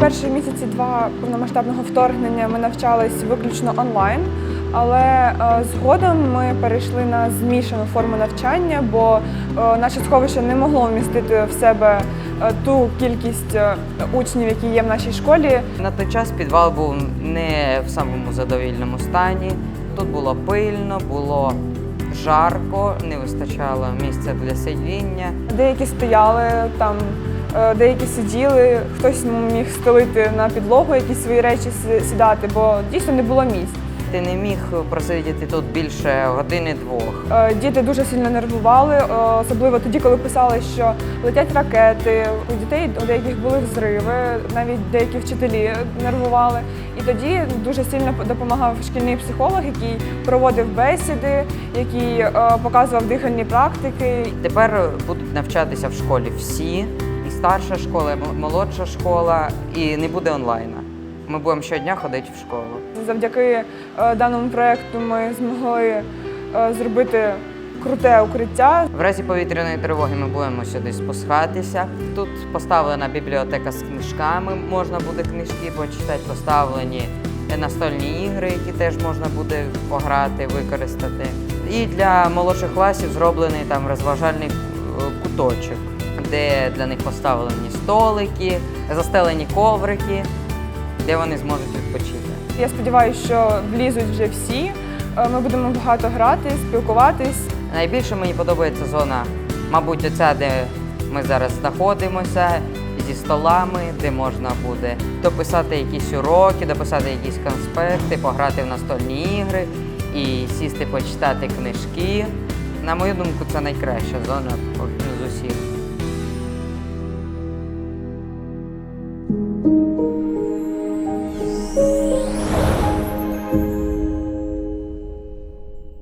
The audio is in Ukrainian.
Перші місяці два повномасштабного вторгнення ми навчались виключно онлайн, але е, згодом ми перейшли на змішану форму навчання, бо е, наше сховище не могло вмістити в себе е, ту кількість учнів, які є в нашій школі. На той час підвал був не в самому задовільному стані. Тут було пильно, було жарко, не вистачало місця для сидіння. Деякі стояли там, деякі сиділи, хтось міг стелити на підлогу якісь свої речі сідати, бо дійсно не було місць. Ти не міг просидіти тут більше години-двох. Е, Діти дуже сильно нервували, е, особливо тоді, коли писали, що летять ракети. У дітей у деяких були взриви, навіть деякі вчителі нервували. І тоді дуже сильно допомагав шкільний психолог, який проводив бесіди, який е, показував дихальні практики. Тепер будуть навчатися в школі всі, старша школа, молодша школа, і не буде онлайна. Ми будемо щодня ходити в школу. Завдяки е, даному проєкту ми змогли е, зробити круте укриття. В разі повітряної тривоги ми будемо сюди спускатися. Тут поставлена бібліотека з книжками, можна буде книжки почитати, поставлені настольні ігри, які теж можна буде пограти, використати. І для молодших класів зроблений там розважальний е, куточок, де для них поставлені столики, застелені коврики, де вони зможуть відпочити. Я сподіваюся, що влізуть вже всі. Е, Ми будемо багато грати, спілкуватись. Найбільше мені подобається зона, мабуть, оця, де ми зараз знаходимося, зі столами, де можна буде дописати якісь уроки, дописати якісь конспекти, пограти в настольні ігри і сісти почитати книжки. На мою думку, це найкраща зона з усіх. Thank you.